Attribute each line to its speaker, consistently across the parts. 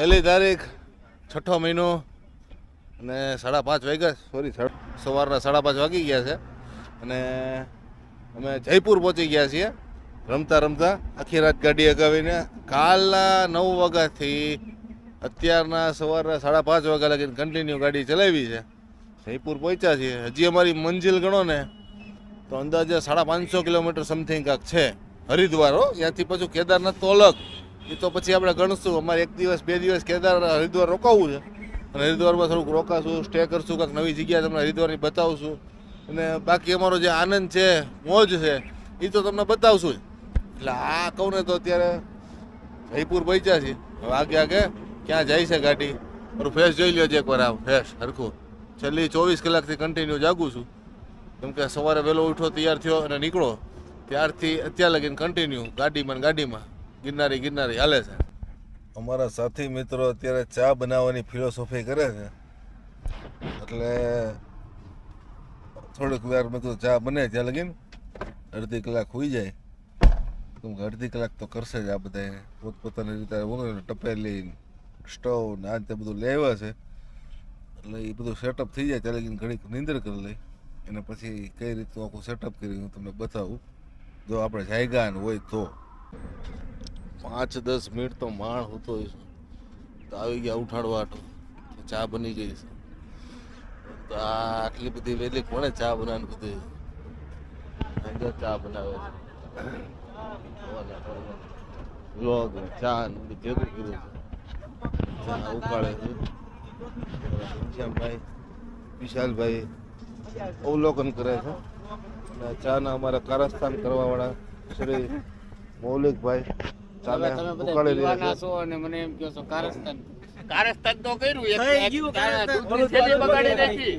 Speaker 1: પહેલી તારીખ, છઠ્ઠો મહિનો અને સાડા પાંચ વાગ્યા સોરી સવારના સાડા પાંચ વાગી ગયા છે. અને અમે જયપુર પહોંચી ગયા છીએ. રમતા રમતા આખી રાત ગાડી અગાવીને કાલના નવ વાગ્યાથી અત્યારના સવારના સાડા પાંચ વાગ્યા લગીને કન્ટિન્યુ ગાડી ચલાવી છે. જયપુર પહોંચ્યા છીએ. હજી અમારી મંજિલ ગણો ને, તો અંદાજે સાડા પાંચસો કિલોમીટર સમથિંગ કાંક છે. હરિદ્વાર, હો. ત્યાંથી પાછું કેદારનાથ તો અલગ. એ તો પછી આપણે ગણશું. અમારે એક દિવસ, બે દિવસ કેદાર, હરિદ્વાર રોકાવું છે. અને હરિદ્વારમાં થોડુંક રોકાશું સ્ટે કરશું કાંઈક નવી જગ્યા તમને હરિદ્વારની બતાવશું. અને બાકી અમારો જે આનંદ છે, મોજ છે એ તો તમને બતાવશું એટલે આ કહું ને તો અત્યારે જયપુર પહોંચ્યા છીએ. હવે આગે આગે ક્યાં જાય છે ગાડી? મારું ફેસ જોઈ લ્યો છે એકવાર આવ ફેસ હરખું. છેલ્લી ચોવીસ કલાકથી કન્ટિન્યુ જાગું છું. કેમ કે સવારે વહેલો ઉઠો, તૈયાર થયો અને નીકળો. ત્યારથી અત્યાર લગીને કન્ટિન્યુ ગાડીમાં ને ગાડીમાં. ગિરનારી ગિરનારી, હાલે છે. અમારા સાથી મિત્રો અત્યારે ચા બનાવવાની ફિલોસોફી કરે છે. એટલે થોડીક વાર મેં કીધું ચા બને ત્યાં લગીને, અડધી કલાક હોઈ જાય. કેમ અડધી કલાક તો કરશે જ આ બધા પોતપોતાની રીતે બોલો ટપેલી, સ્ટવ ને આ તે બધું લેવા છે. એટલે એ બધું સેટઅપ થઈ જાય ત્યાં લગીને નીંદર કરી લઈ. અને પછી કઈ રીતનું આખું સેટઅપ કરી હું તમને બતાવું. જો આપણે જાયગા ને હોય તો. પાંચ, દસ મિનિટ તો માણ હોતો હશે તો આવી ગયા ઉઠાડવા તો ચા બની ગઈ છે. તો આ આટલી બધી વહેલી કોણે ચા બનાવી બધી અહીંયા ચા બનાવે છે. ચા ભેગું ચા ઉકાળે છે. વિશાલભાઈ અવલોકન કરે છે. અને ચાના અમારા કારસ્થાન કરવાવાળા શ્રી મૌલિકભાઈ
Speaker 2: તમે
Speaker 1: ઉકાળી રહ્યા છો.
Speaker 2: અને મને એમ કહો કારસ્તાન. કારસ્તાન તો કર્યું એક
Speaker 3: ગયું કારસ્તાન.
Speaker 2: થેલી બગાડી નાખી.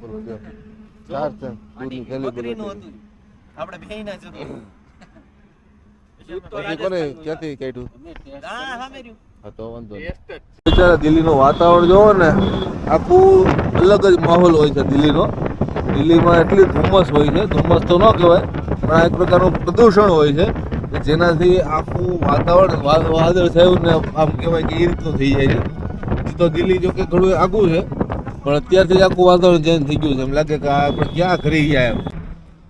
Speaker 1: બોલો જો. થેલી
Speaker 3: આપણે
Speaker 1: દિલ્હીનું વાતાવરણ જોવો ને આખું અલગ જ માહોલ હોય છે દિલ્હીનો. દિલ્હીમાં એટલી ધુમ્મસ હોય છે ધુમ્મસ તો ન કહેવાય પણ આ એક પ્રકારનું પ્રદૂષણ હોય છે. જેનાથી આખું વાતાવરણ વાદળ થયું ને આમ કહેવાય કે એ રીતનું થઈ જાય છે. તો દિલ્હી જો કે ઘણું આગું છે, પણ અત્યારથી જ આખું વાતાવરણ ચેન્જ થઈ ગયું છે. એમ લાગે કે આપણે ક્યાં ખરી ગયા એમ.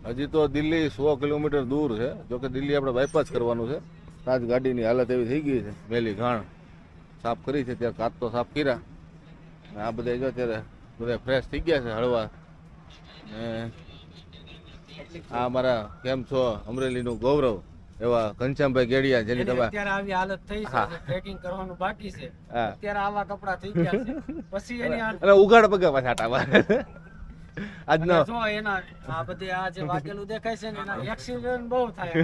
Speaker 1: હજી તો દિલ્હી સો કિલોમીટર દૂર છે. જો કે દિલ્હી આપણે બાયપાસ કરવાનું છે. જ ગાડીની હાલત એવી થઈ ગઈ છે. મેલી ઘાણ. સાફ કરી છે. ત્યારે કાચ તો સાફ કર્યા. આ બધા જો અત્યારે બધા ફ્રેશ થઈ ગયા છે હળવા. ને આ અમારા કેમ છો? અમરેલીનું ગૌરવ. એવા ઘનશ્યામભાઈ ગેડિયા જેની તમે
Speaker 3: અત્યારે આવી હાલત થઈ છે પેકિંગ કરવાનું બાકી છે. અત્યારે આવા કપડા થઈ ગયા છે. પછી એની
Speaker 1: અને ઉઘાડ પગે પાછા આટા આજનો
Speaker 3: જો એના આ બધે આ જે વાગેલું દેખાય છે ને એના એક્સિડન્ટ બહુ થાય.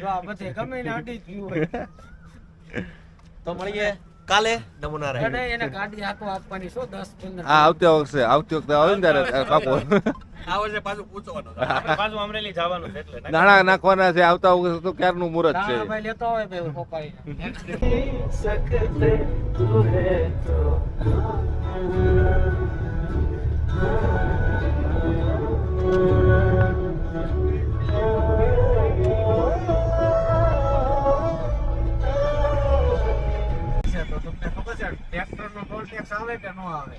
Speaker 3: જો આ બધે ગમે ને અડી જ ગયું હોય.
Speaker 4: તો મળીએ કાલે નમૂના રહે
Speaker 3: એને ગાડી આપો આપવાની શું દસ પંદર
Speaker 1: હા આવતી વખતે આવતી વખતે આવે ને ત્યારે કાપો.
Speaker 4: આ વર્ષે પાછું પૂછવાનું
Speaker 3: પાછું અમરેલી જવાનું છે એટલે
Speaker 1: નાણા નાખવાના છે આવતા વખતે તો ક્યારનું મુહૂર્ત છે?
Speaker 3: હા, ભાઈ લેતો હોય ભાઈ પોપાઈ તો તમને ખબર છે ટ્રેક્ટરનો ટોલ ટેક્સ આવે કે ન આવે?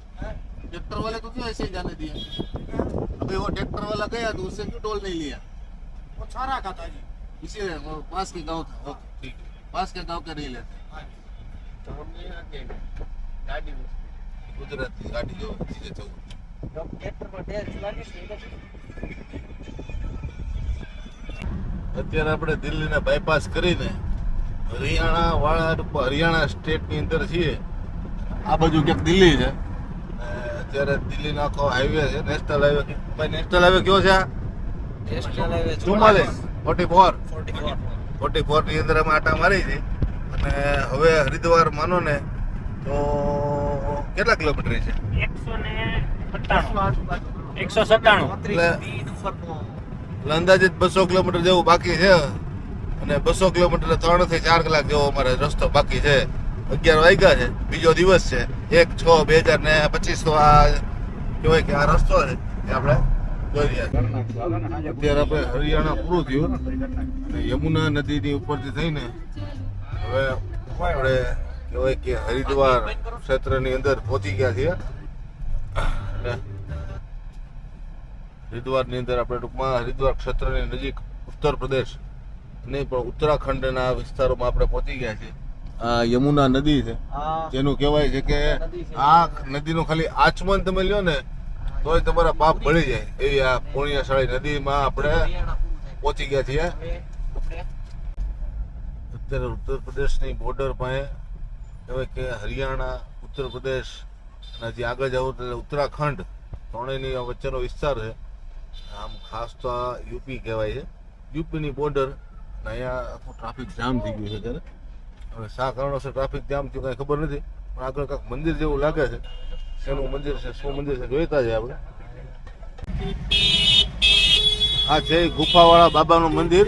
Speaker 1: ट्रैक्टर वाले को क्यों ऐसे ही जाने दिया अभी वो ट्रैक्टर वाला गया तो उससे क्यों टोल नहीं लिया
Speaker 3: वो सारा का था जी
Speaker 1: इसीलिए वो पास के गांव था ओके ठीक है पास के गांव के नहीं लेते
Speaker 2: તો અમને આ કે ગાડી
Speaker 1: गुजरात की गाड़ी जो चीजें चल
Speaker 4: ટ્રેક્ટર માં ટેક્સ લાગે છે એ નથી.
Speaker 1: અત્યારે આપણે દિલ્હીને બાયપાસ કરીને હરિયાણા વાળા હરિયાણા સ્ટેટની અંદર છીએ આ બાજુ ક્યાંક દિલ્હી છે અને અત્યારે દિલ્હીનો આખો હાઈવે છે નેશનલ હાઈવે ભાઈ નેશનલ હાઈવે કયો છે આ? ચુમ્માલીસ ફોર્ટી ફોર
Speaker 4: 44.
Speaker 1: ફોર્ટી ફોરની અંદર અમે આટા મારી છે. અને હવે હરિદ્વાર માનો ને તો કેટલા કિલોમીટર છે?
Speaker 2: એકસો ને સત્તાણું. એકસો સત્તાણું.
Speaker 1: એટલે એટલે અંદાજિત બસો કિલોમીટર જેવું બાકી છે. અને બસો કિલોમીટર ત્રણથી ચાર કલાક જેવો અમારે રસ્તો બાકી છે. અગિયાર વાગ્યા છે. બીજો દિવસ છે. એક, છ, બે હજાર ને પચીસ તો આ કહેવાય કે આ રસ્તો છે એ આપણે અત્યારે આપણે હરિયાણા પૂરું થયું. અને યમુના નદીની ઉપરથી થઈને હવે આપણે કહેવાય કે હરિદ્વાર ક્ષેત્રની અંદર પહોંચી ગયા છીએ. હરિદ્વારની અંદર આપણે ટૂંકમાં હરિદ્વાર ક્ષેત્રની નજીક ઉત્તર પ્રદેશ નહીં, પણ ઉત્તરાખંડના વિસ્તારોમાં આપણે પહોંચી ગયા છીએ. યમુના નદી છે. જેનું કહેવાય છે કે આ નદીનું ખાલી આચમન તમે લ્યો ને તોય તમારા પાપ ભળી જાય. એવી આ પુણ્યશાળી નદીમાં આપણે પહોંચી ગયા છીએ. અત્યારે ઉત્તર પ્રદેશની બોર્ડર પાસે કહેવાય કે હરિયાણા ઉત્તર પ્રદેશ અને હજી આગળ જાવ એટલે ઉત્તરાખંડ ત્રણેયની વચ્ચેનો વિસ્તાર છે. આમ ખાસ તો આ યુપી કહેવાય છે. યુપીની બોર્ડર અહીંયા આખું ટ્રાફિક જામ થઈ ગયું છે અત્યારે. હવે શા કારણોસર ટ્રાફિક જામ થયું, કાંઈ ખબર નથી. પણ આગળ કાંઈક મંદિર જેવું લાગે છે. શેનું મંદિર છે, શું મંદિર છે, જોઈતા છે આપણે. આ છે ગુફાવાળા બાબાનું મંદિર.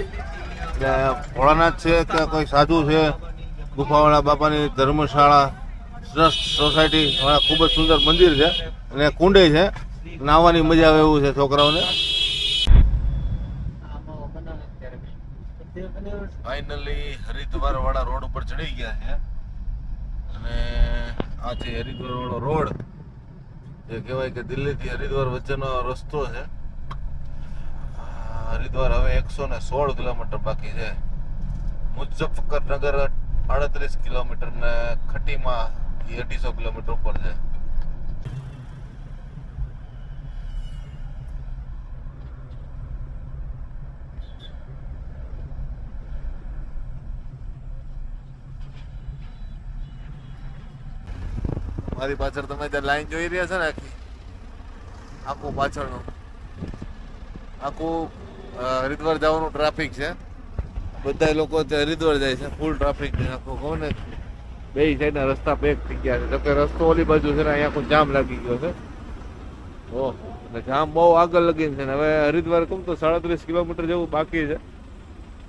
Speaker 1: ભોળાનાથ છે કે કોઈ સાધુ છે. ગુફાવાળા બાબાની ધર્મશાળા, ટ્રસ્ટ સોસાયટી, વાળા ખૂબ જ સુંદર મંદિર છે. અને કુંડે છે. નાહવાની મજા આવે એવું છે છોકરાઓને. ફાઇનલી હરિદ્વાર વાળા રોડ ઉપર ચડી ગયા છે. અને આ છે હરિદ્વાર વાળો રોડ. જે કહેવાય કે દિલ્હીથી હરિદ્વાર વચ્ચેનો રસ્તો છે. હરિદ્વાર હવે એકસો ને સોળ કિલોમીટર બાકી છે. મુઝફ્ફરનગર આડત્રીસ કિલોમીટર ને ખટીમાં અઢીસો કિલોમીટર ઉપર છે. મારી પાછળ તમે ત્યાં લાઈન જોઈ રહ્યા છો ને આખી? આખું પાછળનું. આખું હરિદ્વાર જવાનું ટ્રાફિક છે. બધા લોકો હરિદ્વાર જાય છે. ફૂલ ટ્રાફિક છે આખું કહો ને? બે સાઈડના રસ્તા પેક થઈ ગયા છે. જોકે રસ્તો ઓલી બાજુ છે ને અહીંયા કોઈ જામ લાગી ગયો છે. ઓહ એટલે જામ બહુ આગળ લગીને છે ને. હવે હરિદ્વાર કહું તો સાડત્રીસ કિલોમીટર જેવું બાકી છે.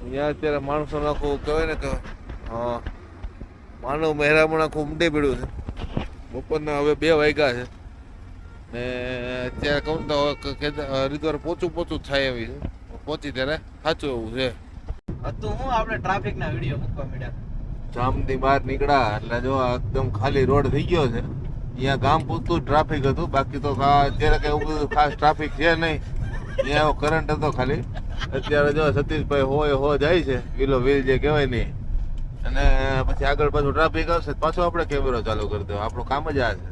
Speaker 1: અહીંયા અત્યારે માણસોનું આખું કહેવાય ને કે હા માનવ મહેરામણ આખું ઉમટી પડ્યું છે. બપોરના હવે બે વાગ્યા છે. ને અત્યારે કહું તો હરિદ્વાર પોચું પોચું થાય એવી છે. પહોંચી ત્યારે સાચું એવું છે.
Speaker 4: હતું હું આપણે ટ્રાફિક ના વીડિયો મૂકવા મળ્યા
Speaker 1: જામથી બહાર નીકળ્યા એટલે જો એકદમ ખાલી રોડ થઈ ગયો છે. અહીંયા ગામ પૂરતું ટ્રાફિક હતું. બાકી તો અત્યારે કઈ એવું બધું ખાસ ટ્રાફિક છે નહીં. અહીંયા કરંટ હતો ખાલી. અત્યારે જો સતીશભાઈ હોય હો જાય છે. વિલો વિલ જે કહેવાય નહીં અને પછી આગળ પાછું ટ્રાફિક આવશે પાછો આપણે કેમેરો ચાલુ કરી દો આપણું કામ જ આ છે.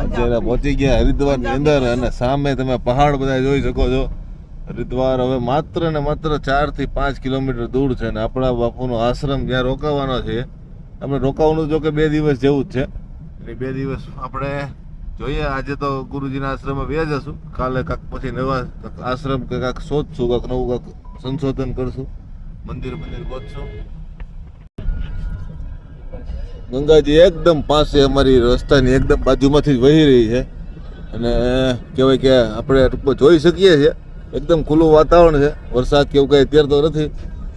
Speaker 1: અત્યારે પહોંચી ગયા હરિદ્વારની અંદર અને સામે તમે પહાડ બધા જોઈ શકો છો. હરિદ્વાર હવે માત્ર ને માત્ર ચારથી પાંચ કિલોમીટર દૂર છે અને આપણા બાપુનો આશ્રમ જ્યાં રોકાવાનો છે. આપણે રોકાવાનું જો કે બે દિવસ જેવું જ છે. એટલે બે દિવસ આપણે જોઈએ આજે તો ગુરુજીના આશ્રમમાં બે જશું. કાલે કાંક પછી નવા આશ્રમ કે કાંક શોધશું કાંક નવું કાંક સંશોધન કરશું. મંદિર મંદિર ગોતશું. ગંગાજી એકદમ પાસે અમારી રસ્તાની એકદમ બાજુમાંથી જ વહી રહી છે. અને કહેવાય કે આપણે ટૂંકમાં જોઈ શકીએ છીએ. એકદમ ખુલ્લું વાતાવરણ છે. વરસાદ કેવું કાંઈ અત્યારે તો નથી.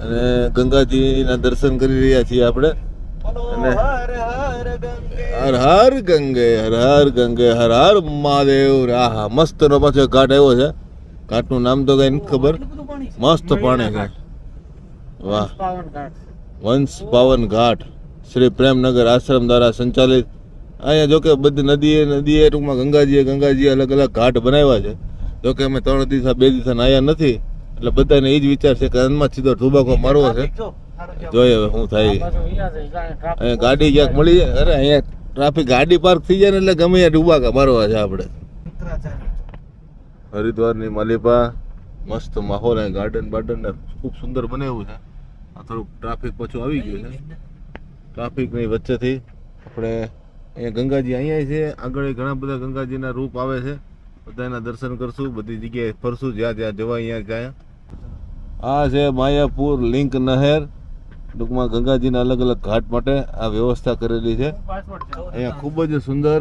Speaker 1: અને ગંગાજીના દર્શન કરી રહ્યા છીએ આપણે. અને હર હર ગંગે હર હર ગંગે હર હર મહાદેવ. આહા મસ્ત નો પાછો ઘાટ આવ્યો છે. ઘાટનું નામ તો કઈ નથી ખબર. મસ્ત પાણી છે વાહ.
Speaker 3: પાવન ઘાટ.
Speaker 1: વંશ પાવન ઘાટ. શ્રી પ્રેમનગર આશ્રમ દ્વારા સંચાલિત. અહીંયા જોકે બધી નદીએ નદીએ ટૂંકમાં ગંગાજીએ ગંગાજીએ અલગ અલગ ઘાટ બનાવ્યા છે. જોકે અમે ત્રણ દિવસ બે દિવસ નાયા નથી. એટલે બધાને એ જ વિચાર છે કે અંદમાં સીધો ટુબાકો મારવો છે. જોઈએ હવે શું થાય.
Speaker 3: અહીંયા
Speaker 1: ગાડી ક્યાંક મળી જાય? અરે અહીંયા ટ્રાફિક ગાડી પાર્ક થઈ જાય ને એટલે ગમે ત્યાં ટુબાકા મારવા છે આપણે. હરિદ્વારની માલિપા, મસ્ત માહોલ અહીંયા ગાર્ડન બાર્ડન ખૂબ સુંદર બનાવ્યું છે. આ થોડુંક ટ્રાફિક પાછું આવી ગયું છે. ટ્રાફિકની વચ્ચેથી આપણે અહીંયા ગંગાજી અહીંયા છે. આગળ ઘણા બધા ગંગાજીના રૂપ આવે છે. બધાના દર્શન કરશું, બધી જગ્યાએ ફરશું, જ્યાં જ્યાં જવા અહીંયા જાય. આ છે માયાપુર લિંક નહેર. ટૂંકમાં ગંગાજીના અલગ અલગ ઘાટ માટે આ વ્યવસ્થા કરેલી છે. અહીંયા ખૂબ જ સુંદર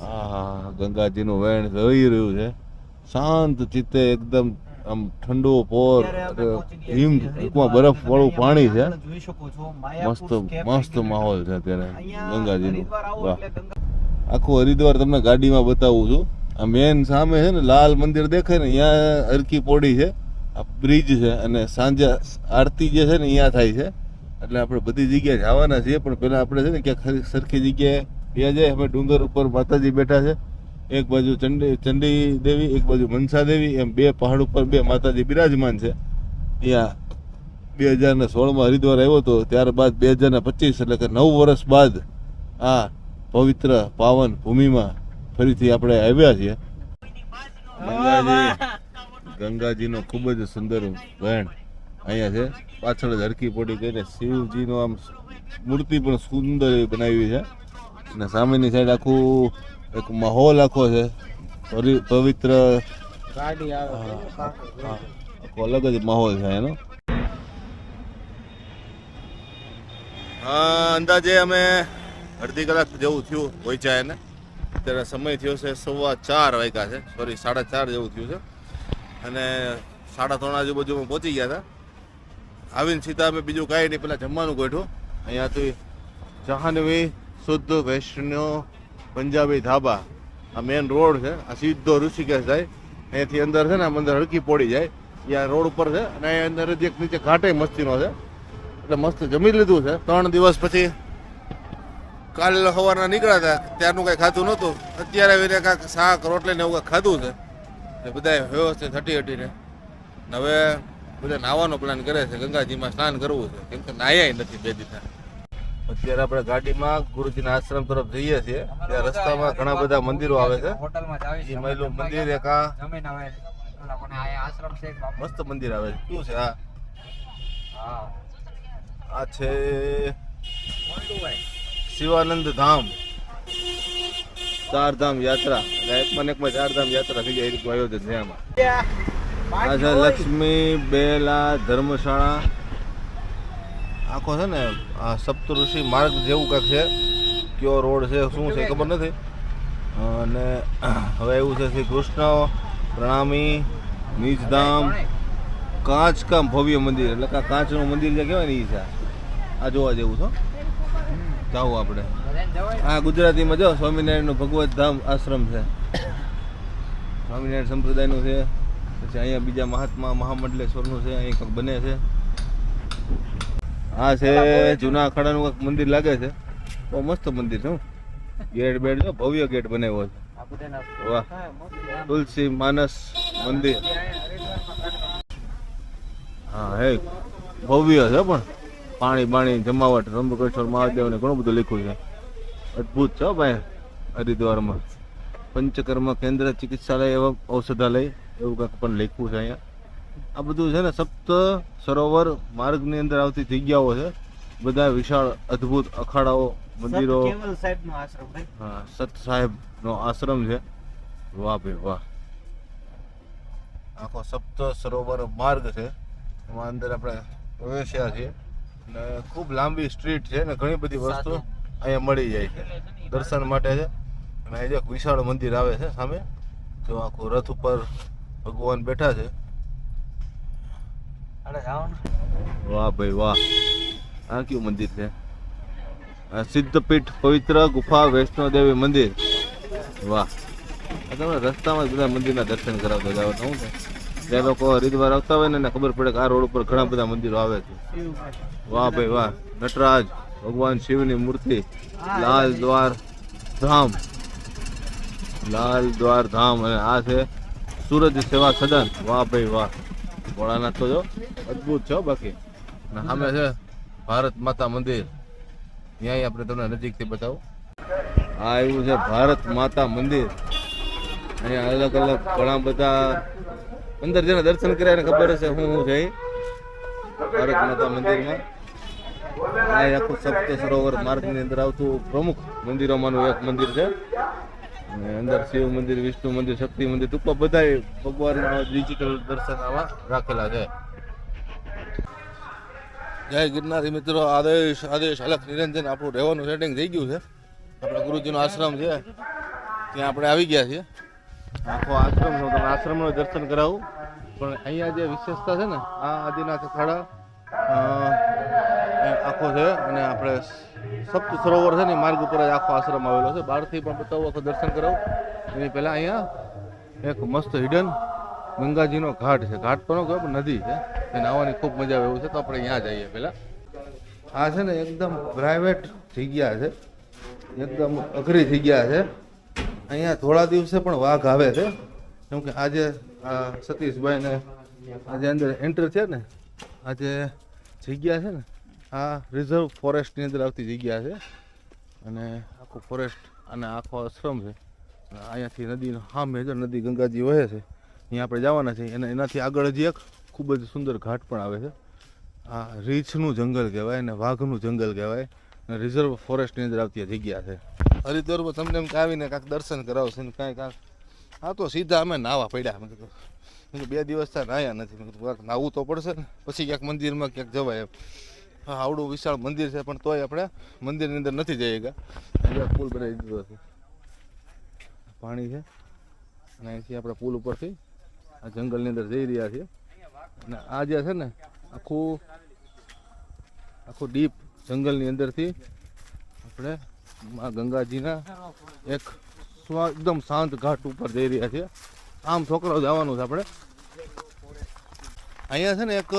Speaker 1: આ ગંગાજીનું વેણ વહી રહ્યું છે. શાંત ચિત્તે એકદમ આમ ઠંડો પોર હિમ ટૂંકમાં બરફ વાળું પાણી છે. મસ્ત મસ્ત માહોલ છે અત્યારે ગંગાજીનું. વાહ. આખું હરિદ્વાર તમને ગાડીમાં બતાવું છું. આ મેન સામે છે ને લાલ મંદિર દેખાય ને અહીંયા હરકી પોડી છે. આ બ્રિજ છે અને સાંજે આરતી જે છે ને અહીંયા થાય છે. એટલે આપણે બધી જગ્યાએ જવાના છીએ પણ પહેલાં આપણે છે ને ક્યાંક સરખી જગ્યાએ ત્યાં જાય અમે ડુંગર ઉપર માતાજી બેઠા છે. એક બાજુ ચંડી ચંડી દેવી, એક બાજુ મનસા દેવી, એમ બે પહાડ ઉપર બે માતાજી બિરાજમાન છે. અહીંયા બે હજાર ને સોળમાં હરિદ્વાર આવ્યો હતો ત્યારબાદ બે હજાર ને પચીસ, એટલે કે નવ વર્ષ બાદ આ પવિત્ર પાવન ભૂમિમાં ફરીથી આપણે આવ્યા છીએ. ગંગાજી, ગંગાજીનો ખૂબ જ સુંદર વહેણ અહીંયા છે. પાછળ જ હરકી પોડી કરીને શિવજીનો આમ મૂર્તિ પણ સુંદર એવી બનાવી છે. અને સામેની સાઈડ આખું એક માહોલ આખો છે. પરી- પવિત્ર. અલગ જ માહોલ છે એનો. અંદાજે અમે અડધી કલાક જેવું થયું પહોંચ્યા એને. અત્યારે સમય થયો છે સવા ચાર વાગ્યા છે. સોરી સાડા ચાર જેવું થયું છે. અને સાડા ત્રણ આજુબાજુમાં પહોંચી ગયા હતા. આવીને સીધા અમે બીજું કાંઈ નહીં પહેલાં જમવાનું ગોઠવું અહીંયાથી જહાનવી શુદ્ધ વૈષ્ણવ પંજાબી ધાબા. આ મેન રોડ છે. આ સીધો ઋષિકેશ જાય. અહીંયાથી અંદર છે ને, આમ અંદર હળકી પોડી જાય. ત્યાં રોડ ઉપર છે અને અહીંયા અંદર જ એક નીચે ઘાટે મસ્તીનો છે. એટલે મસ્ત જમી લીધું છે. ત્રણ દિવસ પછી કાલે સવારના નીકળ્યા હતા. ત્યારનું કાંઈ ખાધું નહોતું. અત્યારે આવીને કાંઈક શાક, રોટલી ને એવું કંઈક ખાધું છે. એટલે બધાએ વ્યવસ્થિત હટી હટીને. હવે બધા નાવાનો પ્લાન કરે છે. ગંગાજીમાં સ્નાન કરવું છે. કેમ કે નાયા નથી બે દીધા. અત્યારે આપણે ગાડીમાં ગુરુજીના આશ્રમ તરફ જઈએ છીએ. ત્યાં રસ્તામાં ઘણા બધા મંદિરો આવે છે. મહિલું મંદિર એક આ મસ્ત મંદિર આવે છે. શું છે આ? આ છે શિવાનંદ ધામ. ચાર ધામ યાત્રા. એક એકમાં એકમાં ચાર ધામ યાત્રા થઈ જાય એ રીતે આયોજન છે આમાં. આ છે લક્ષ્મી બેલા ધર્મશાળા. આખો છે ને, આ સપ્તઋષિ માર્ગ જેવું કંઈક છે. કયો રોડ છે, શું છે ખબર નથી. અને હવે એવું છે શ્રી કૃષ્ણ, પ્રણામી, નિજધામ કાંચ કામ ભવ્ય મંદિર. એટલે કે કાંચનું મંદિર જે કહેવાય ને એ છે. આ જોવા જેવું છો જાવું આપણે. આ ગુજરાતીમાં જો, સ્વામિનારાયણનું ભગવત ધામ આશ્રમ છે. સ્વામિનારાયણ સંપ્રદાયનું છે. પછી અહીંયા બીજા મહાત્મા, મહામંડલેશ્વરનું છે, અહીં કંઈક બને છે. આ છે જૂના અખાડાનું કંઈક મંદિર લાગે છે. બહુ મસ્ત મંદિર છે, હો. ગેટ બેટ જો ભવ્ય ગેટ બનાવ્યો છે. વાહ. તુલસી માનસ મંદિર. હા, હે. ભવ્ય છે, પણ પાણી બાણી જમાવટ, રંભકેશ્વર મહાદેવ ને ઘણું બધું લખ્યું છે. અદ્ભુત છે, હો, ભાઈ. હરિદ્વારમાં. પંચકર્મ કેન્દ્ર, ચિકિત્સાલય, એવા ઔષધાલય, એવું કાંઈક પણ લખ્યું છે અહીંયા. આ બધું છે ને સપ્ત સરોવર માર્ગની અંદર આવતી જગ્યાઓ છે. બધા વિશાળ અદ્ભુત અખાડાઓ મંદિરો. હા સત સાહેબ નો આશ્રમ છે. વાહ ભાઈ વાહ. આખો સપ્ત સરોવર માર્ગ છે. એમાં અંદર આપણે પ્રવેશ્યા છીએ. અને ખૂબ લાંબી સ્ટ્રીટ છે ને ઘણી બધી વસ્તુ અહીંયા મળી જાય છે. દર્શન માટે છે. અને અહીંયા વિશાળ મંદિર આવે છે સામે. જો આખું રથ ઉપર ભગવાન બેઠા છે. વાહ ભાઈ વાહ. આ કયું મંદિર છે? સિદ્ધપીઠ પવિત્ર ગુફા વૈષ્ણોદેવી મંદિર. વાહ. તમે રસ્તામાં બધા મંદિરના દર્શન કરાવતા જાવ તો. શું જે લોકો હરિદ્વાર આવતા હોય ને એને ખબર પડે કે આ રોડ ઉપર ઘણા બધા મંદિરો આવે છે. વાહ ભાઈ વાહ. નટરાજ ભગવાન શિવની મૂર્તિ લાલ દ્વાર ધામ. લાલ દ્વાર ધામ અને આ છે સૂરજ સેવા સદન. વાહ ભાઈ વાહ. ભોળાનાથ તો જો અદભુત છો બાકી. સામે છે ભારત માતા મંદિર. ત્યાંય આપણે તમને નજીકથી બતાવું. આ એવું છે ભારત માતા મંદિર. અહીંયા અલગ અલગ ઘણા બધા અંદર જેને દર્શન કર્યા એને ખબર હશે હું શું છે ભારત માતા મંદિરમાં. આ આખું સપ્ત સરોવર માર્ગની અંદર આવતું પ્રમુખ મંદિરોમાંનું એક મંદિર છે. અંદર શિવ મંદિર વિષ્ણુ મંદિર શક્તિ મંદિર ટૂંકમાં બધા ભગવાનના ડિજિટલ દર્શન આવા રાખેલા છે. જય ગિરનારી મિત્રો આદેશ આદેશ અલગ નિરંજન આપણું રહેવાનું સેટિંગ થઈ ગયું છે. આપણે ગુરુજીનો આશ્રમ છે. ત્યાં આપણે આવી ગયા છીએ. આખો આશ્રમ છે તમે આશ્રમનું દર્શન કરાવું. પણ અહીંયા જે વિશેષતા છે ને આ આદિનાથ અખાડા આખો છે અને આપણે સપ્ત સરોવર છે ને માર્ગ ઉપર જ આખો આશ્રમ આવેલો છે. બહારથી પણ બતાવું, આખું દર્શન કરાવું. એની પહેલાં અહીંયા એક મસ્ત હિડન ગંગાજીનો ઘાટ છે. ઘાટ તો પણ નદી છે. એ નાહવાની ખૂબ મજા આવે એવું છે. તો આપણે અહીંયા જઈએ પહેલાં. આ છે ને એકદમ પ્રાઇવેટ જગ્યા છે. એકદમ અઘરી જગ્યા છે. અહીંયા થોડા દિવસે પણ વાઘ આવે છે. કેમ કે આજે સતીશભાઈને આજે અંદર એન્ટર છે ને. આજે જગ્યા છે ને આ રિઝર્વ ફોરેસ્ટની અંદર આવતી જગ્યા છે. અને આખું ફોરેસ્ટ અને આખો આશ્રમ છે. અહીંયાથી નદીનો સામે જો નદી ગંગાજી વહે છે. અહીંયા આપણે જવાના છીએ. અને એનાથી આગળ હજી એક ખૂબ જ સુંદર ઘાટ પણ આવે છે. આ રીંછનું જંગલ કહેવાય અને વાઘનું જંગલ કહેવાય. અને રિઝર્વ ફોરેસ્ટની અંદર આવતી જગ્યા છે. હરિદ્વારમાં તમને એમ આવીને કાંઈક દર્શન કરાવશે ને કાંઈ કાંઈક હા તો સીધા અમે નાવા પડ્યા. મેં કીધું બે દિવસ થાય નાહ્યા નથી. મેં કીધું નાવું તો પડશે ને. પછી ક્યાંક મંદિરમાં ક્યાંક જવાય એમ. હા, આવડું વિશાળ મંદિર છે, પણ તોય આપણે મંદિરની અંદર નથી જઈએ ગયા પુલ બનાવી દીધો છે. પાણી છે. અને અહીંથી આપણે પુલ ઉપરથી આ જંગલની અંદર જઈ રહ્યા છીએ. અને આ જે છે ને, આખું આખું ડીપ જંગલની અંદરથી આપણે મા ગંગાજીના એક એકદમ શાંત ઘાટ ઉપર જઈ રહ્યા છીએ. આમ છોકરાઓ જવાનું છે આપણે. અહીંયા છે ને એક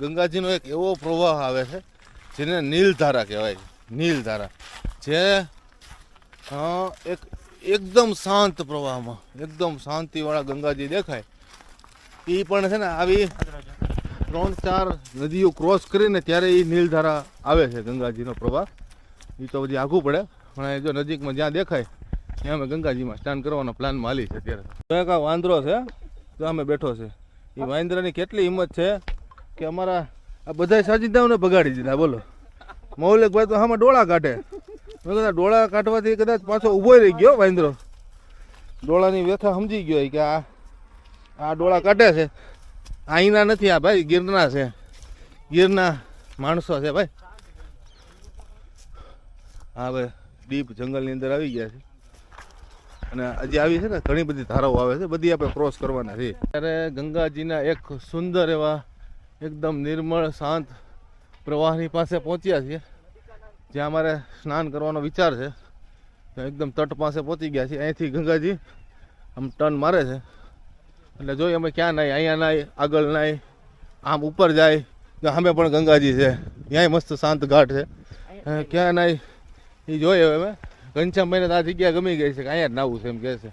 Speaker 1: ગંગાજીનો એક એવો પ્રવાહ આવે છે, જેને નીલધારા કહેવાય છે. નીલધારા. જે એક એકદમ શાંત પ્રવાહમાં, એકદમ શાંતિવાળા ગંગાજી દેખાય. એ પણ છે ને આવી ત્રણ ચાર નદીઓ ક્રોસ કરીને ત્યારે એ નીલધારા આવે છે ગંગાજીનો પ્રવાહ. એ તો બધી આઘું પડે, પણ જો નજીકમાં જ્યાં દેખાય, ત્યાં અમે ગંગાજીમાં સ્નાન કરવાનો પ્લાન માલી છે અત્યારે. તો એક વાંદરો છે, તો અમે બેઠો છે. એ મહેન્દ્રની કેટલી હિંમત છે કે અમારા આ બધા સાજીદાઓને બગાડી દીધા, બોલો. મૌલિકભાઈ તો આમાં ડોળા કાઢે. મેં કદાચ ડોળા કાઢવાથી કદાચ પાછો ઊભો રહી ગયો વાંદરો. ડોળાની વ્યથા સમજી ગયો કે આ આ ડોળા કાઢે છે. અહીંના નથી, આ ભાઈ ગીરના છે. ગીરના માણસો છે ભાઈ. હા ભાઈ ડીપ જંગલની અંદર આવી ગયા છે. અને હજી આવી છે ને ઘણી બધી ધારાઓ આવે છે, બધી આપણે ક્રોસ કરવાના છે ત્યારે ગંગાજીના એક સુંદર એવા એકદમ નિર્મળ, શાંત પ્રવાહની પાસે પહોંચ્યા છીએ. જ્યાં અમારે સ્નાન કરવાનો વિચાર છે. એકદમ તટ પાસે પહોંચી ગયા છીએ. અહીંથી ગંગાજી આમ ટર્ન મારે છે. એટલે જોઈએ અમે ક્યાં નાય, અહીંયા નાય, આગળ નાય, આમ ઉપર જાય. સામે પણ ગંગાજી છે. ત્યાંય મસ્ત શાંત ઘાટ છે. ક્યાં નાય, એ જોઈએ હવે. અમે મહિને તો આ જગ્યા ગમી ગઈ છે કે અહીંયા જ નાવું છે એમ કહે છે.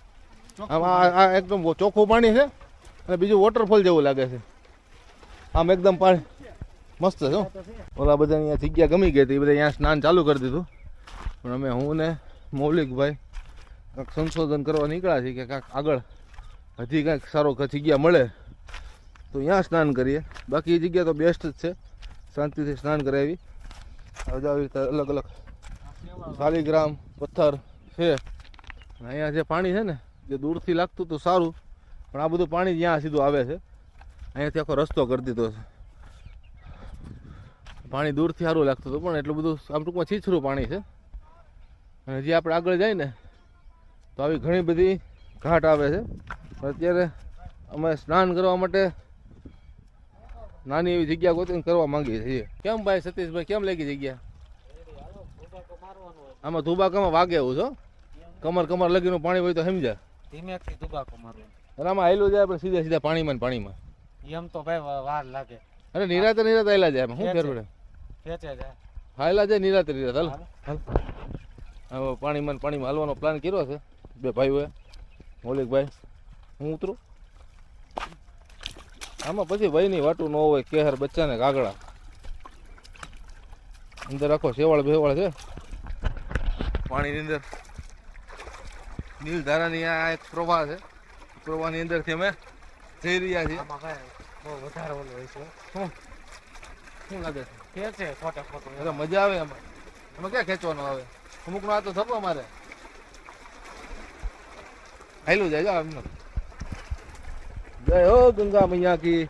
Speaker 1: આમ આ આ એકદમ ચોખ્ખું પાણી છે અને બીજું વોટરફોલ જેવું લાગે છે. આમ એકદમ પાણી. મસ્ત છે. ઓલા બધા અહીંયા જગ્યા ગમી ગઈ હતી. એ બધા અહીંયા સ્નાન ચાલુ કરી દીધું. પણ અમે હું ને મૌલિકભાઈ કાંઈક સંશોધન કરવા નીકળ્યા છીએ કે કાંઈક આગળ હજી કાંઈક સારો જગ્યા મળે તો અહીંયા સ્નાન કરીએ. બાકી એ જગ્યા તો બેસ્ટ જ છે. શાંતિથી સ્નાન કરાવી. આવી રીતે અલગ અલગ શાલિગ્રામ પથ્થર છે. અહીંયા જે પાણી છે ને, જે દૂરથી લાગતું તો સારું, પણ આ બધું પાણી જ્યાં સીધું આવે છે અહીંયાથી આખો રસ્તો કરી દીધો છે. પાણી દૂરથી સારું લાગતું હતું, પણ એટલું બધું આમ ટૂંકમાં છીછરું પાણી છે. અને જે આપણે આગળ જાય ને, તો આવી ઘણી બધી ઘાટ આવે છે. અત્યારે અમે સ્નાન કરવા માટે નાની એવી જગ્યા ગોતીને કરવા માંગીએ છીએ. કેમ ભાઈ સતીશભાઈ, કેમ લાગી જગ્યા? આમાં ધુબાકામાં વાગે એવું છો કમર કમર લગીનું પાણી હોય તો સમજા
Speaker 3: ધીમેથી ધુબાકો મારવો
Speaker 1: અને આમાં હાયલું જાય આપણે સીધા સીધા પાણીમાં ને પાણીમાં.
Speaker 3: એમ તો ભાઈ વાર લાગે.
Speaker 1: અરે નિરાતે નિરાતે આયલા જાય શું ફેર પડે
Speaker 3: ખેંચે જાય.
Speaker 1: હાયલા જાય નિરાતે નિરાતે હાલ. હાલ. હવે પાણીમાં ને પાણીમાં હાલવાનો પ્લાન કર્યો છે. બે ભાઈઓએ. મૌલિકભાઈ હું ઉતરું? આમાં પછી ભાઈની વાટું ન હોય કેહર બચ્ચાને કાગડા અંદર આખો શેવાળ બેવાળ છે. પાણીની અંદર. નીલધારાની આ એક પ્રવાહ છે. પ્રવાહની અંદરથી અમે જઈ રહ્યા છીએ.
Speaker 3: બહુ વધારે ઓલું હોય છે.
Speaker 1: શું? લાગે છે?
Speaker 3: ખેંચે ખોટે ખોટું.
Speaker 1: અરે મજા આવે એમાં અમે ક્યાં ખેંચવાનું આવે? અમુકનો આ તો થપો મારે હાલું જાય જાવ એમનો જય હો ગંગા મૈયા કી.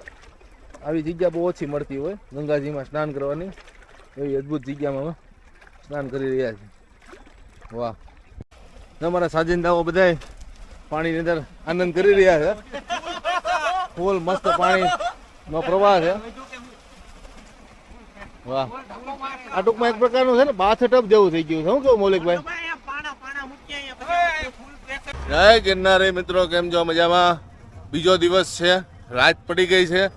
Speaker 1: આવી જગ્યા બહુ ઓછી મળતી હોય ગંગાજીમાં સ્નાન કરવાની. એવી અદ્ભુત જગ્યામાં અમે સ્નાન કરી રહ્યા છીએ. વાહ. તમારા સાજિંદાઓ બધાય પાણીની અંદર આનંદ કરી રહ્યા છે. ફૂલ મસ્ત પાણીનો પ્રવાહ છે. વાહ. આ ટૂંકમાં એક પ્રકારનું છે ને બાથટબ જેવું થઈ ગયું છે. શું કેવું મૌલિકભાઈ? જય ગિરનારી મિત્રો, કેમ છો? મજામાં? બીજો દિવસ છે. રાત પડી ગઈ છે.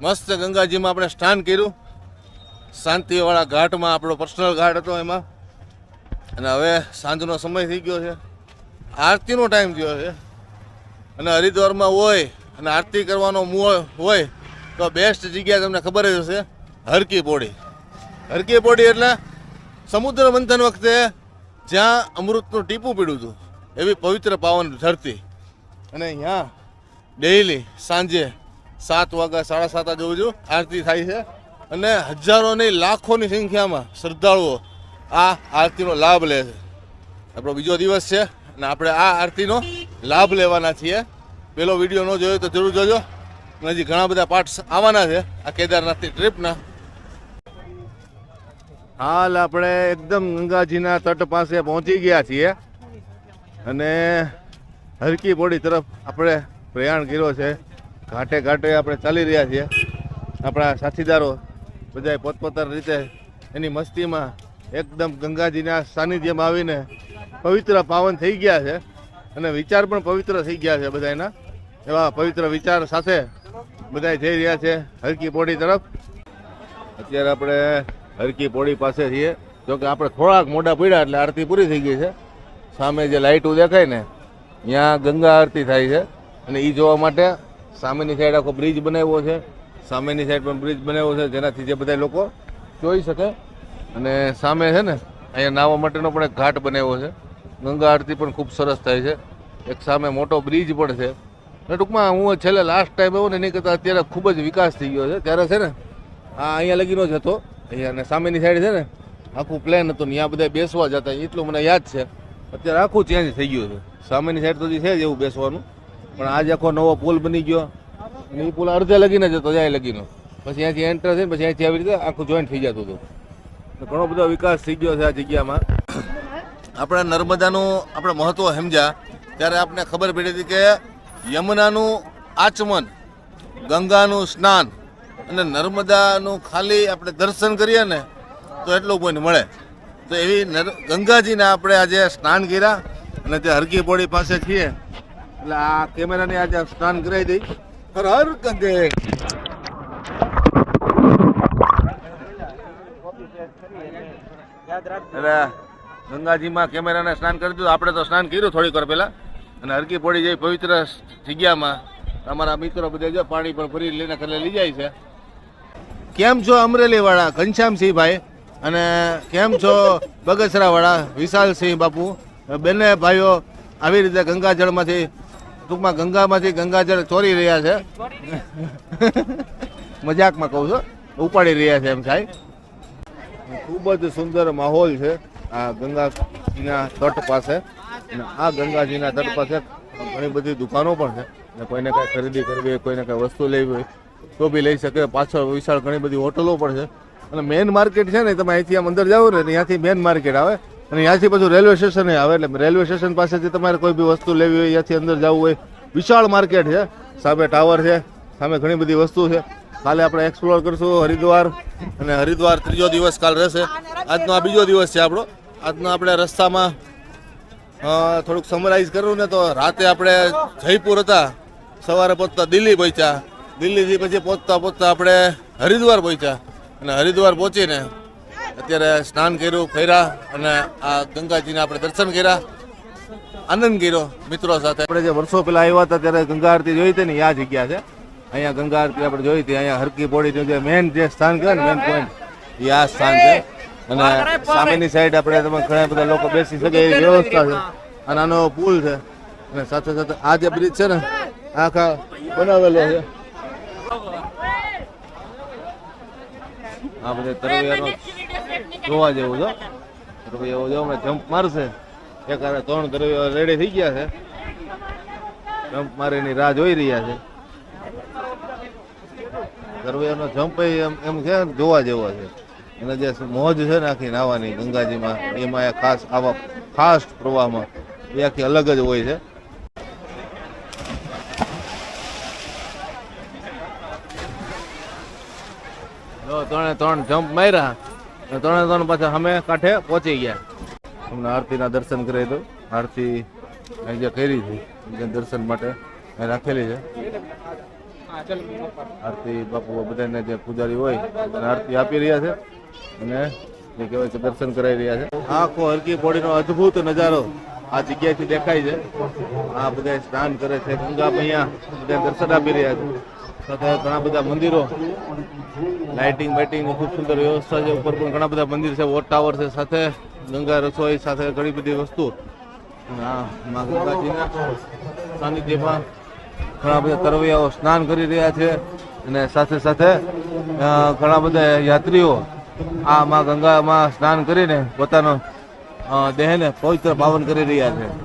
Speaker 1: મસ્ત ગંગાજીમાં આપણે સ્નાન કર્યું. શાંતિવાળા ઘાટમાં આપણો પર્સનલ ઘાટ હતો એમાં. અને હવે સાંજનો સમય થઈ ગયો છે. આરતીનો ટાઈમ થયો છે. અને હરિદ્વારમાં હોય અને આરતી કરવાનો મૂળ હોય તો બેસ્ટ જગ્યા તમને ખબર જ હશે, હરકી પોડી. હરકી પોડી એટલે સમુદ્ર મંથન વખતે જ્યાં અમૃતનું ટીપું પીડ્યું હતું, એવી પવિત્ર પાવન ધરતી. અને અહીંયા ડેઈલી સાંજે સાત વાગ્યા સાડા સાત જોઉં છું આરતી થાય છે. અને હજારોની લાખોની સંખ્યામાં શ્રદ્ધાળુઓ આ આરતીનો લાભ લે છે. આપણો બીજો દિવસ છે અને આપણે આ આરતીનો લાભ લેવાના છીએ. પેલો વીડિયો ન જોયો તો જરૂર જોજો. હજી ઘણા બધા પાર્ટ્સ આવવાના છે આ કેદારનાથની ટ્રીપના. હાલ આપણે એકદમ ગંગાજીના તટ પાસે પહોંચી ગયા છીએ. અને હરકી બોડી તરફ આપણે પ્રયાણ કર્યો છે. ઘાટે ઘાટે આપણે ચાલી રહ્યા છીએ. આપણા સાથીદારો બધાએ પોતપોતાની રીતે એની મસ્તીમાં એકદમ ગંગાજીના સાનિધ્યમાં આવીને પવિત્ર પાવન થઈ ગયા છે. અને વિચાર પણ પવિત્ર થઈ ગયા છે બધાના એવા પવિત્ર વિચાર સાથે બધા જઈ રહ્યા છે હરકી પોડી તરફ. અત્યારે આપણે હરકી પોડી પાસે છીએ. જોકે આપણે થોડાક મોડા પડ્યા એટલે આરતી પૂરી થઈ ગઈ છે. સામે જે લાઇટો દેખાય ને, ત્યાં ગંગા આરતી થાય છે. અને એ જોવા માટે સામેની સાઈડ આખો બ્રિજ બનાવ્યો છે. સામેની સાઈડ પણ બ્રિજ બનાવ્યો છે, જેનાથી જે બધા લોકો જોઈ શકે. અને સામે છે ને, અહીંયા નાહવા માટેનો પણ એક ઘાટ બનાવ્યો છે. ગંગા આરતી પણ ખૂબ સરસ થાય છે. એક સામે મોટો બ્રિજ પણ છે. અને ટૂંકમાં હું છેલ્લે લાસ્ટ ટાઈમ આવ્યો ને, એની કરતાં અત્યારે ખૂબ જ વિકાસ થઈ ગયો છે. ત્યારે છે ને, આ અહીંયા લગીનો જ હતો. અહીંયા અને સામેની સાઈડ છે ને, આખું પ્લેન હતું ને, ત્યાં બધા બેસવા જતા. એટલું મને યાદ છે. અત્યારે આખું ચેન્જ થઈ ગયું છે. સામેની સાઈડ તો જે છે જ એવું બેસવાનું. પણ આજે આખો નવો પુલ બની ગયો. એ પુલ અડધે લગીને જતો જાય લગીનો. પછી અહીંયાથી એન્ટર થઈને, પછી અહીંથી આવી રીતે આખું જોઈન્ટ થઈ જતું હતું. ઘણો બધો વિકાસ થઈ ગયો છે આ જગ્યામાં. આપણે નર્મદાનું આપણે મહત્વ સમજ્યા, ત્યારે આપણે ખબર પડી હતી કે યમુનાનું આચમન, ગંગાનું સ્નાન અને નર્મદાનું ખાલી આપણે દર્શન કરીએ ને, તો એટલું કોઈને મળે. તો એવી ગંગાજીને આપણે આજે સ્નાન કર્યા અને તે હરકી પોડી પાસે છીએ. એટલે આ કેમેરાને આજે સ્નાન કરાવી દઈ. હર હર ગંગે. એટલે ગંગાજીમાં કેમેરાને સ્નાન કરી દીધું. આપણે તો સ્નાન કર્યું થોડીક વાર પહેલાં. અને હરકી પડી જાય પવિત્ર જગ્યામાં. અમારા મિત્રો બધા જો પાણી પણ ફરી લઈને કરે લઈ જાય છે. કેમ છો અમરેલીવાળા ઘનશ્યામસિંહભાઈ? અને કેમ છો બગસરાવાળા વિશાલસિંહ બાપુ? બંને ભાઈઓ આવી રીતે ગંગાજળમાંથી ટૂંકમાં ગંગામાંથી ગંગાજળ ચોરી રહ્યા છે. મજાકમાં કહું છું. ઉપાડી રહ્યા છે એમ થાય. ખૂબ જ સુંદર માહોલ છે આ ગંગાજીના તટ પાસે. અને આ ગંગાજીના તટ પાસે ઘણી બધી દુકાનો પણ છે. અને કોઈને કાંઈ ખરીદી કરવી હોય, કોઈને કાંઈ વસ્તુ લેવી હોય, તો બી લઈ શકે. પાછળ વિશાળ ઘણી બધી હોટલો પણ છે. અને મેઇન માર્કેટ છે ને તમે અહીંથી આમ અંદર જાઓ ને ત્યાંથી મેઇન માર્કેટ આવે. અને ત્યાંથી પાછું રેલવે સ્ટેશન આવે. એટલે રેલવે સ્ટેશન પાસેથી તમારે કોઈ બી વસ્તુ લેવી હોય, ત્યાંથી અંદર જવું હોય. વિશાળ માર્કેટ છે. સામે ટાવર છે. સામે ઘણી બધી વસ્તુ છે. કાલે આપણે એક્સપ્લોર કરશું હરિદ્વાર અને હરિદ્વાર ત્રીજો દિવસ કાલ રહેશે. આજનો આ બીજો દિવસ છે આપણો. આજનો આપણે રસ્તામાં થોડુંક સમરાઇઝ કરું ને તો રાતે આપણે જયપુર હતા. સવારે પહોંચતા દિલ્હી પહોંચ્યા. દિલ્હીથી પછી પહોંચતા પહોંચતા આપણે હરિદ્વાર પહોંચ્યા. અને હરિદ્વાર પહોંચીને અત્યારે સ્નાન કર્યું, ફર્યા અને આ ગંગાજીના આપણે દર્શન કર્યા. આનંદ કર્યો મિત્રો સાથે. આપણે જે વર્ષો પહેલા આવ્યા હતા ત્યારે ગંગા આરતી જોઈ હતી ને આ જગ્યા છે. અહીંયા ગંગા આરતી આપણે જોઈ હતી અહીંયા હરકી પોડીનું જે મેન જે સ્થાન કહેવાય ને મેન પોઈન્ટ એ આ સ્થાન છે. અને સામેની સાઈડ આપણે તમે ઘણા બધા લોકો બેસી શકે એવી વ્યવસ્થા છે. અને આનો પુલ છે. અને સાથે સાથે આ જે બ્રિજ છે ને આખા બનાવેલો છે. આ બધા તરવૈયાનો જોવા જેવું છે. તરવૈયાઓ જો હમણાં જમ્પ મારશે. એક ત્રણ તરવૈયા રેડી થઈ ગયા છે. જમ્પ મારીની રાહ જોઈ રહ્યા છે. તરવૈયાનો જમ્પ એમ એમ છે, જોવા જેવો છે. અને જે મોજ છે ને આખી નાવાની ગંગાજીમાં, એમાં એ ખાસ આવા ખાસ પ્રવાહમાં એ આખી અલગ જ હોય છે. ત્રણે ત્રણ જમ્પ માર્યા ત્રણે ત્રણ પાછા અમે કાંઠે પહોંચી ગયા. અમને આરતીના દર્શન કરી દઉં આરતી જે કરી છે દર્શન માટે રાખેલી છે. આરતી બાપુ બધાને જે પૂજારી હોય, એને આરતી આપી રહ્યા છે અને જે કહેવાય કે દર્શન કરાવી રહ્યા છે. આખો હરકી પોડીનો અદ્ભુત નજારો આ જગ્યાએથી દેખાય છે. આ બધા સ્નાન કરે છે, ગંગા મૈયા બધા દર્શન આપી રહ્યા છે. સાથે ઘણા બધા મંદિરો, લાઇટિંગ બાઇટિંગ ખૂબ સુંદર વ્યવસ્થા છે. ઉપર પણ ઘણા બધા મંદિર છે, વોટ ટાવર છે, સાથે ગંગા રસોઈ, સાથે ઘણી બધી વસ્તુ. અને મા ગંગાજીના સાનિધ્યમાં ઘણા બધા તરવૈયાઓ સ્નાન કરી રહ્યા છે અને સાથે સાથે ઘણા બધા યાત્રીઓ આ માં ગંગામાં સ્નાન કરીને પોતાનો દેહને પવિત્ર પાવન કરી રહ્યા છે.